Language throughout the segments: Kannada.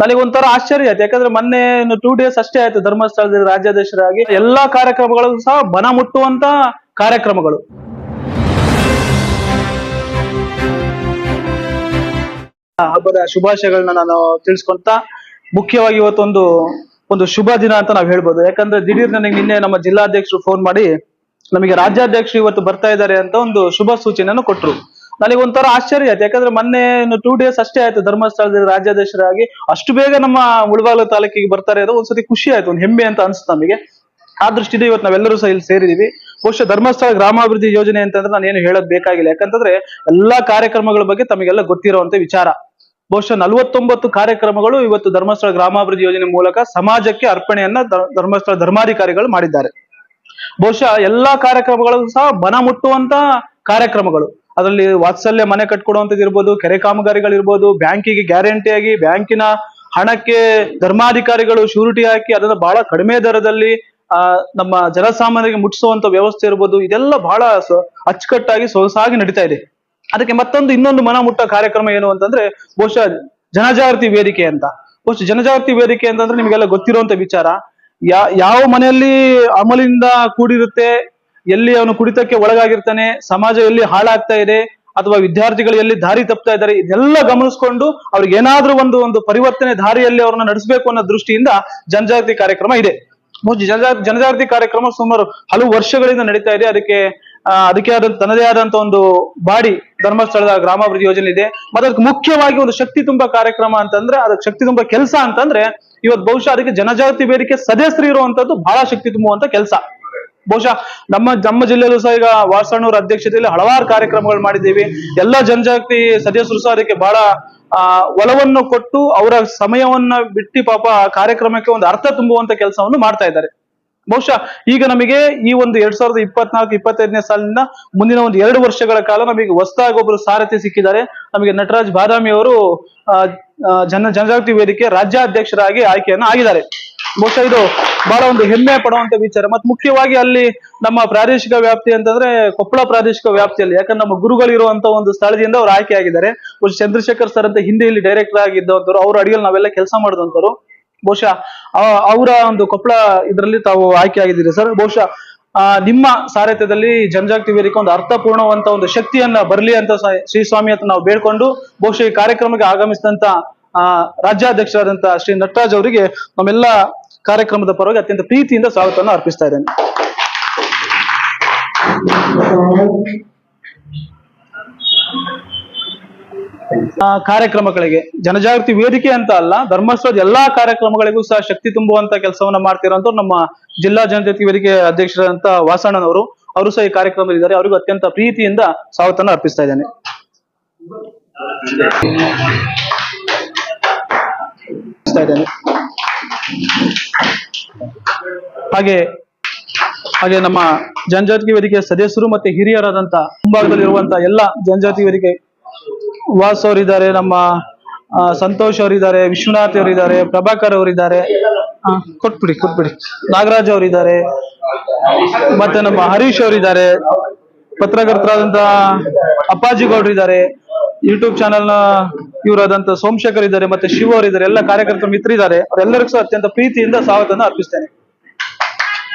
ನನಗೆ ಒಂಥರ ಆಶ್ಚರ್ಯ ಆಯ್ತು ಯಾಕಂದ್ರೆ ಮೊನ್ನೆ ಟೂ ಡೇಸ್ ಅಷ್ಟೇ ಆಯ್ತು ಧರ್ಮಸ್ಥಳದಲ್ಲಿ ರಾಜ್ಯಾಧ್ಯಕ್ಷರಾಗಿ. ಎಲ್ಲಾ ಕಾರ್ಯಕ್ರಮಗಳು ಸಹ ಬನ ಮುಟ್ಟುವಂತ ಕಾರ್ಯಕ್ರಮಗಳು. ಹಬ್ಬದ ಶುಭಾಶಯಗಳನ್ನ ನಾನು ತಿಳಿಸ್ಕೊಂತ ಮುಖ್ಯವಾಗಿ ಇವತ್ತೊಂದು, ಒಂದು ಶುಭ ದಿನ ಅಂತ ನಾವ್ ಹೇಳ್ಬೋದು. ಯಾಕಂದ್ರೆ ದಿಢೀರ್ ನನಗೆ ನಿನ್ನೆ ನಮ್ಮ ಜಿಲ್ಲಾಧ್ಯಕ್ಷರು ಫೋನ್ ಮಾಡಿ ನಮಗೆ ರಾಜ್ಯಾಧ್ಯಕ್ಷರು ಇವತ್ತು ಬರ್ತಾ ಇದ್ದಾರೆ ಅಂತ ಒಂದು ಶುಭ ಸೂಚನೆಯನ್ನು ಕೊಟ್ರು. ನನಗೆ ಒಂಥರ ಆಶ್ಚರ್ಯ ಆಯ್ತು. ಯಾಕಂದ್ರೆ ಮೊನ್ನೆ ಟೂ ಡೇಸ್ ಅಷ್ಟೇ ಆಯ್ತು ಧರ್ಮಸ್ಥಳದಲ್ಲಿ ರಾಜ್ಯಾಧ್ಯಕ್ಷರಾಗಿ. ಅಷ್ಟು ಬೇಗ ನಮ್ಮ ಮುಳಬಾಗಿಲು ತಾಲೂಕಿಗೆ ಬರ್ತಾರೆ ಅದು ಒಂದ್ಸತಿ ಖುಷಿ ಆಯ್ತು, ಒಂದು ಹೆಮ್ಮೆ ಅಂತ ಅನ್ಸುತ್ತೆ ನಮಗೆ. ಆ ದೃಷ್ಟಿಯಿಂದ ಇವತ್ತು ನಾವೆಲ್ಲರೂ ಸಹ ಇಲ್ಲಿ ಸೇರಿದೀವಿ. ಬಹುಶಃ ಧರ್ಮಸ್ಥಳ ಗ್ರಾಮಾಭಿವೃದ್ಧಿ ಯೋಜನೆ ಅಂತಂದ್ರೆ ನಾನು ಏನು ಹೇಳೋದ್ ಬೇಕಾಗಿಲ್ಲ. ಯಾಕಂತಂದ್ರೆ ಎಲ್ಲಾ ಕಾರ್ಯಕ್ರಮಗಳ ಬಗ್ಗೆ ತಮಗೆಲ್ಲ ಗೊತ್ತಿರುವಂತ ವಿಚಾರ. ಬಹುಶಃ ನಲವತ್ತೊಂಬತ್ತು ಕಾರ್ಯಕ್ರಮಗಳು ಇವತ್ತು ಧರ್ಮಸ್ಥಳ ಗ್ರಾಮಾಭಿವೃದ್ಧಿ ಯೋಜನೆ ಮೂಲಕ ಸಮಾಜಕ್ಕೆ ಅರ್ಪಣೆಯನ್ನ ಧರ್ಮಸ್ಥಳ ಧರ್ಮಾಧಿಕಾರಿಗಳು ಮಾಡಿದ್ದಾರೆ. ಬಹುಶಃ ಎಲ್ಲಾ ಕಾರ್ಯಕ್ರಮಗಳು ಸಹ ಬನ ಮುಟ್ಟುವಂತ ಕಾರ್ಯಕ್ರಮಗಳು. ಅದರಲ್ಲಿ ವಾತ್ಸಲ್ಯ ಮನೆ ಕಟ್ಕೊಡುವಂತದ್ದು ಇರ್ಬೋದು, ಕೆರೆ ಕಾಮಗಾರಿಗಳಿರ್ಬೋದು, ಬ್ಯಾಂಕಿಗೆ ಗ್ಯಾರಂಟಿಯಾಗಿ ಬ್ಯಾಂಕಿನ ಹಣಕ್ಕೆ ಧರ್ಮಾಧಿಕಾರಿಗಳು ಶೂರಿಟಿ ಹಾಕಿ ಅದನ್ನು ಬಹಳ ಕಡಿಮೆ ದರದಲ್ಲಿ, ಆ, ನಮ್ಮ ಜನಸಾಮಾನ್ಯರಿಗೆ ಮುಟ್ಟಿಸುವಂತ ವ್ಯವಸ್ಥೆ ಇರ್ಬೋದು, ಇದೆಲ್ಲ ಬಹಳ ಅಚ್ಚುಕಟ್ಟಾಗಿ ಸೊಗಸಾಗಿ ನಡೀತಾ ಇದೆ. ಅದಕ್ಕೆ ಮತ್ತೊಂದು ಇನ್ನೊಂದು ಮನ ಮುಟ್ಟ ಕಾರ್ಯಕ್ರಮ ಏನು ಅಂತಂದ್ರೆ, ಬಹುಶಃ ಜನಜಾಗೃತಿ ವೇದಿಕೆ ಅಂತ. ಬಹುಶಃ ಜನಜಾಗೃತಿ ವೇದಿಕೆ ಅಂತಂದ್ರೆ ನಿಮಗೆಲ್ಲ ಗೊತ್ತಿರುವಂತ ವಿಚಾರ. ಯಾವ ಮನೆಯಲ್ಲಿ ಅಮಲಿಂದ ಕೂಡಿರುತ್ತೆ ಎಲ್ಲಿ ಅವನು ಕುಡಿತಕ್ಕೆ ಒಳಗಾಗಿರ್ತಾನೆ, ಸಮಾಜ ಎಲ್ಲಿ ಹಾಳಾಗ್ತಾ ಇದೆ, ಅಥವಾ ವಿದ್ಯಾರ್ಥಿಗಳು ಎಲ್ಲಿ ದಾರಿ ತಪ್ತಾ ಇದ್ದಾರೆ, ಇದೆಲ್ಲ ಗಮನಿಸ್ಕೊಂಡು ಅವ್ರಿಗೆ ಏನಾದ್ರೂ ಒಂದು ಒಂದು ಪರಿವರ್ತನೆ ದಾರಿಯಲ್ಲಿ ಅವ್ರನ್ನ ನಡೆಸಬೇಕು ಅನ್ನೋ ದೃಷ್ಟಿಯಿಂದ ಜನಜಾಗೃತಿ ಕಾರ್ಯಕ್ರಮ ಇದೆ. ಜನಜಾಗೃತಿ ಕಾರ್ಯಕ್ರಮ ಸುಮಾರು ಹಲವು ವರ್ಷಗಳಿಂದ ನಡೀತಾ ಇದೆ. ಅದಕ್ಕೆ ಅದಕ್ಕೆ ಆದ, ತನ್ನದೇ ಆದಂತ ಒಂದು ಬಾಡಿ, ಧರ್ಮಸ್ಥಳದ ಗ್ರಾಮಾಭಿವೃದ್ಧಿ ಯೋಜನೆ ಇದೆ. ಮತ್ತೆ ಅದಕ್ಕೆ ಮುಖ್ಯವಾಗಿ ಒಂದು ಶಕ್ತಿ ತುಂಬ ಕಾರ್ಯಕ್ರಮ ಅಂತಂದ್ರೆ, ಅದಕ್ಕೆ ಶಕ್ತಿ ತುಂಬ ಕೆಲಸ ಅಂತಂದ್ರೆ, ಇವತ್ತು ಬಹುಶಃ ಅದಕ್ಕೆ ಜನಜಾಗೃತಿ ವೇದಿಕೆ ಸದಸ್ಯರು ಇರುವಂತದ್ದು ಬಹಳ ಶಕ್ತಿ ತುಂಬುವಂತ ಕೆಲಸ. ಬಹುಶಃ ನಮ್ಮ ನಮ್ಮ ಜಿಲ್ಲೆಯಲ್ಲೂ ಸಹ ಈಗ ವಾಸಣ್ಣವ್ರ ಅಧ್ಯಕ್ಷತೆಯಲ್ಲಿ ಹಲವಾರು ಕಾರ್ಯಕ್ರಮಗಳು ಮಾಡಿದ್ದೀವಿ. ಎಲ್ಲ ಜನಜಾಗೃತಿ ಸದಸ್ಯರು ಸಹ ಅದಕ್ಕೆ ಬಹಳ, ಆ, ಒಲವನ್ನು ಕೊಟ್ಟು ಅವರ ಸಮಯವನ್ನ ಬಿಟ್ಟು ಪಾಪ ಕಾರ್ಯಕ್ರಮಕ್ಕೆ ಒಂದು ಅರ್ಥ ತುಂಬುವಂತ ಕೆಲಸವನ್ನು ಮಾಡ್ತಾ ಇದ್ದಾರೆ. ಬಹುಶಃ ಈಗ ನಮಗೆ ಈ ಒಂದು ಎರಡ್ ಸಾವಿರದ ಇಪ್ಪತ್ನಾಲ್ಕು, ಇಪ್ಪತ್ತೈದನೇ ಸಾಲಿನ ಮುಂದಿನ ಒಂದು ಎರಡು ವರ್ಷಗಳ ಕಾಲ ನಮಗೆ ಹೊಸದಾಗಿ ಒಬ್ಬರು ಸಾರಥಿ ಸಿಕ್ಕಿದ್ದಾರೆ. ನಮಗೆ ನಟರಾಜ್ ಬಾದಾಮಿ ಅವರು ಜನ ಜನಜಾಗೃತಿ ವೇದಿಕೆ ರಾಜ್ಯಾಧ್ಯಕ್ಷರಾಗಿ ಆಯ್ಕೆಯನ್ನು ಆಗಿದ್ದಾರೆ. ಬಹುಶಃ ಇದು ಬಹಳ ಒಂದು ಹೆಮ್ಮೆ ಪಡುವಂತ ವಿಚಾರ. ಮತ್ತು ಮುಖ್ಯವಾಗಿ ಅಲ್ಲಿ ನಮ್ಮ ಪ್ರಾದೇಶಿಕ ವ್ಯಾಪ್ತಿ ಅಂತಂದ್ರೆ ಕೊಪ್ಪಳ ಪ್ರಾದೇಶಿಕ ವ್ಯಾಪ್ತಿಯಲ್ಲಿ, ಯಾಕಂದ್ರೆ ನಮ್ಮ ಗುರುಗಳಿರುವಂತ ಒಂದು ಸ್ಥಳದಿಂದ ಅವ್ರು ಆಯ್ಕೆ ಆಗಿದ್ದಾರೆ. ಬಹುಶಃ ಚಂದ್ರಶೇಖರ್ ಸರ್ ಅಂತ ಹಿಂದೆ ಇಲ್ಲಿ ಡೈರೆಕ್ಟರ್ ಆಗಿದ್ದವಂತರು ಅವ್ರ ಅಡಿಯಲ್ಲಿ ನಾವೆಲ್ಲ ಕೆಲಸ ಮಾಡಿದಂತರು ಬಹುಶಃ ಅವರ ಒಂದು ಕೊಪ್ಪಳ ಇದರಲ್ಲಿ ತಾವು ಆಯ್ಕೆ ಆಗಿದ್ದೀರಿ ಸರ್ ಬಹುಶಃ ನಿಮ್ಮ ಸಾರಥ್ಯದಲ್ಲಿ ಜನಜಾಗೃತಿ ವೇದಿಕೆ ಒಂದು ಅರ್ಥಪೂರ್ಣವಂತ ಒಂದು ಶಕ್ತಿಯನ್ನ ಬರಲಿ ಅಂತ ಶ್ರೀ ಸ್ವಾಮಿ ಅಂತ ನಾವು ಬೇಡ್ಕೊಂಡು, ಬಹುಶಃ ಈ ಕಾರ್ಯಕ್ರಮಕ್ಕೆ ಆಗಮಿಸಿದಂತ, ಆ, ರಾಜ್ಯಾಧ್ಯಕ್ಷರಾದಂತ ಶ್ರೀ ನಟರಾಜ್ ಅವರಿಗೆ ನಮ್ಮೆಲ್ಲ ಕಾರ್ಯಕ್ರಮದ ಪರವಾಗಿ ಅತ್ಯಂತ ಪ್ರೀತಿಯಿಂದ ಸ್ವಾಗತವನ್ನು ಅರ್ಪಿಸ್ತಾ ಇದ್ದೇನೆ. ಕಾರ್ಯಕ್ರಮಗಳಿಗೆ, ಜನಜಾಗೃತಿ ವೇದಿಕೆ ಅಂತ ಅಲ್ಲ, ಧರ್ಮಸ್ಥಳದ ಎಲ್ಲಾ ಕಾರ್ಯಕ್ರಮಗಳಿಗೂ ಸಹ ಶಕ್ತಿ ತುಂಬುವಂತ ಕೆಲಸವನ್ನ ಮಾಡ್ತಿರೋ ನಮ್ಮ ಜಿಲ್ಲಾ ಜನಜಾಗೃತಿ ವೇದಿಕೆ ಅಧ್ಯಕ್ಷರಾದಂತ ವಾಸಣ್ಣನವರು. ಅವರು ಸಹ ಈ ಕಾರ್ಯಕ್ರಮದಲ್ಲಿ ಇದ್ದಾರೆ. ಅವರಿಗೂ ಅತ್ಯಂತ ಪ್ರೀತಿಯಿಂದ ಸ್ವಾಗತವನ್ನು ಅರ್ಪಿಸ್ತಾ ಇದ್ದೇನೆ. ಇದ್ದೇನೆ. ಹಾಗೆ ಹಾಗೆ ನಮ್ಮ ಜನಜಾತಿ ವೇದಿಕೆಯ ಸದಸ್ಯರು ಮತ್ತೆ ಹಿರಿಯರಾದಂತ ಮುಂಭಾಗದಲ್ಲಿರುವಂತ ಎಲ್ಲ ಜನಜಾತಿ ವೇದಿಕೆ ವಾಸ್ ಅವರಿದ್ದಾರೆ, ನಮ್ಮ ಸಂತೋಷ್ ಅವರಿದ್ದಾರೆ, ವಿಶ್ವನಾಥ್ ಅವರಿದ್ದಾರೆ, ಪ್ರಭಾಕರ್ ಅವರಿದ್ದಾರೆ ಕೊಟ್ಬಿಡಿ ಕೊಟ್ಬಿಡಿ. ನಾಗರಾಜ್ ಅವರಿದ್ದಾರೆ, ಮತ್ತೆ ನಮ್ಮ ಹರೀಶ್ ಅವರಿದ್ದಾರೆ, ಪತ್ರಕರ್ತರಾದಂತ ಅಪ್ಪಾಜಿ ಗೌಡ್ರಿದ್ದಾರೆ ಯೂಟ್ಯೂಬ್ ಚಾನೆಲ್ನ ಇವರಾದಂತ ಸೋಮಶೇಖರ್ ಇದ್ದಾರೆ, ಮತ್ತೆ ಶಿವ ಅವರಿದ್ದಾರೆ, ಎಲ್ಲ ಕಾರ್ಯಕರ್ತರ ಮಿತ್ರರಿದ್ದಾರೆ, ಅವರೆಲ್ಲರಿಗೂ ಅತ್ಯಂತ ಪ್ರೀತಿಯಿಂದ ಸ್ವಾಗತವನ್ನು ಅರ್ಪಿಸ್ತೇನೆ.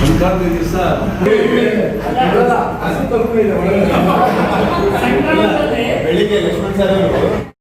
ಸಂಕ್ರಾಂತಿ ದಿವಸ. ಬೆಳಿಗ್ಗೆ ಲಕ್ಷ್ಮಣ್ ಸರ್ ಅವರು